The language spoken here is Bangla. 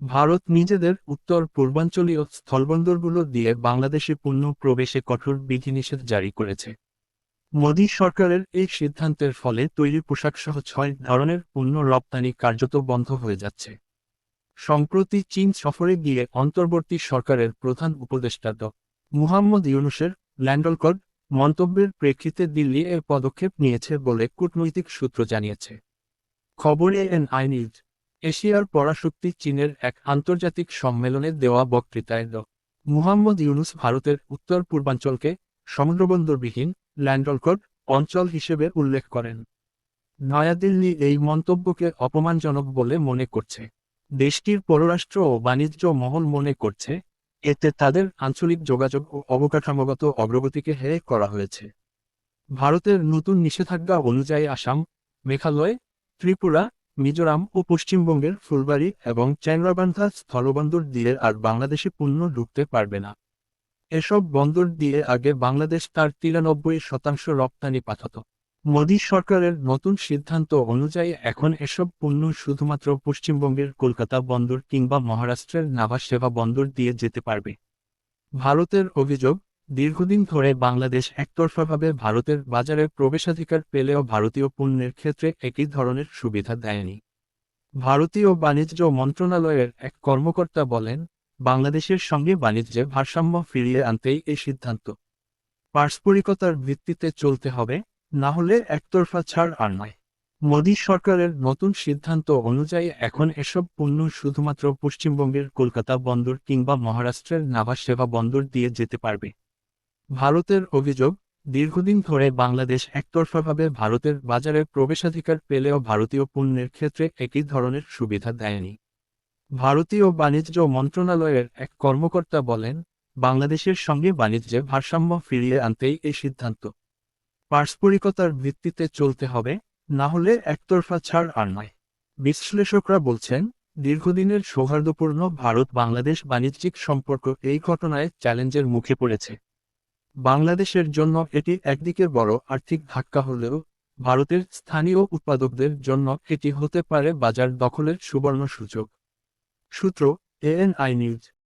ভারত নিজেদের উত্তর পূর্বাঞ্চলীয় স্থলবন্দরগুলো দিয়ে বাংলাদেশে পণ্য প্রবেশে কঠোর বিধিনিষেধ জারি করেছে। মোদী সরকারের এই সিদ্ধান্তের ফলে তৈরি পোশাকসহ ছয় ধরনের পণ্য রপ্তানি কার্যত বন্ধ হয়ে যাচ্ছে। সম্প্রতি চীন সফরে গিয়ে অন্তর্বর্তী সরকারের প্রধান উপদেষ্টা ড। মুহাম্মদ ইউনুসের ল্যান্ডলকড মন্তব্যের প্রেক্ষিতে দিল্লি এ পদক্ষেপ নিয়েছে বলে কূটনৈতিক সূত্র জানিয়েছে। খবরে এন আই নিউজ। এশিয়ার পরাশক্তি চীনের এক আন্তর্জাতিক সম্মেলনে দেওয়া বক্তৃতায় ড। মুহাম্মদ ইউনুস ভারতের উত্তর পূর্বাঞ্চলকে সমুদ্রবন্দরবিহীন ল্যান্ডলকড অঞ্চল হিসেবে উল্লেখ করেন। নয়াদিল্লি এই মন্তব্যকে অপমানজনক বলে মনে করছে। দেশটির পররাষ্ট্র ও বাণিজ্য মহল মনে করছে, এতে তাদের আঞ্চলিক যোগাযোগ ও অবকাঠামোগত অগ্রগতিকে হেয় করা হয়েছে। ভারতের নতুন নিষেধাজ্ঞা অনুযায়ী আসাম, মেঘালয়, ত্রিপুরা মিজোরাম ও পশ্চিমবঙ্গের ফুলবাড়ি এবং চ্যাংরাবান্ধা স্থলবন্দর দিয়ে আর বাংলাদেশে পণ্য ঢুকতে পারবে না। এসব বন্দর দিয়ে আগে বাংলাদেশ তার তিরানব্বই শতাংশ রপ্তানি পাঠাত। মোদী সরকারের নতুন সিদ্ধান্ত অনুযায়ী এখন এসব পণ্য শুধুমাত্র পশ্চিমবঙ্গের কলকাতা বন্দর কিংবা মহারাষ্ট্রের নাভা সেবা বন্দর দিয়ে যেতে পারবে। ভারতের অভিযোগ দীর্ঘদিন ধরে বাংলাদেশ একতরফাভাবে ভারতের বাজারে প্রবেশাধিকার পেলেও ভারতীয় পণ্যের ক্ষেত্রে একই ধরনের সুবিধা দেয়নি। ভারতীয় বাণিজ্য মন্ত্রণালয়ের এক কর্মকর্তা বলেন, বাংলাদেশের সঙ্গে বাণিজ্যে ভারসাম্য ফিরিয়ে আনতেই এই সিদ্ধান্ত। পারস্পরিকতার ভিত্তিতে চলতে হবে, না হলে একতরফা ছাড় আর নয়। মোদী সরকারের নতুন সিদ্ধান্ত অনুযায়ী এখন এসব পণ্য শুধুমাত্র পশ্চিমবঙ্গের কলকাতা বন্দর কিংবা মহারাষ্ট্রের নাভা সেবা বন্দর দিয়ে যেতে পারবে। ভারতের অভিযোগ, দীর্ঘদিন ধরে বাংলাদেশ একতরফাভাবে ভারতের বাজারে প্রবেশাধিকার পেলেও ভারতীয় পণ্যের ক্ষেত্রে একই ধরনের সুবিধা দেয়নি। ভারতীয় বাণিজ্য মন্ত্রণালয়ের এক কর্মকর্তা বলেন, বাংলাদেশের সঙ্গে বাণিজ্যে ভারসাম্য ফিরিয়ে আনতেই এই সিদ্ধান্ত। পারস্পরিকতার ভিত্তিতে চলতে হবে, না হলে একতরফা ছাড় আর নয়। বিশ্লেষকরা বলছেন, দীর্ঘদিনের সৌহার্দ্যপূর্ণ ভারত বাংলাদেশ বাণিজ্যিক সম্পর্ক এই ঘটনায় চ্যালেঞ্জের মুখে পড়েছে। বাংলাদেশের জন্য এটি একদিকের বড় আর্থিক ধাক্কা হলেও ভারতের স্থানীয় উৎপাদকদের জন্য এটি হতে পারে বাজার দখলের সুবর্ণ সুযোগ। সূত্র এএনআই নিউজ।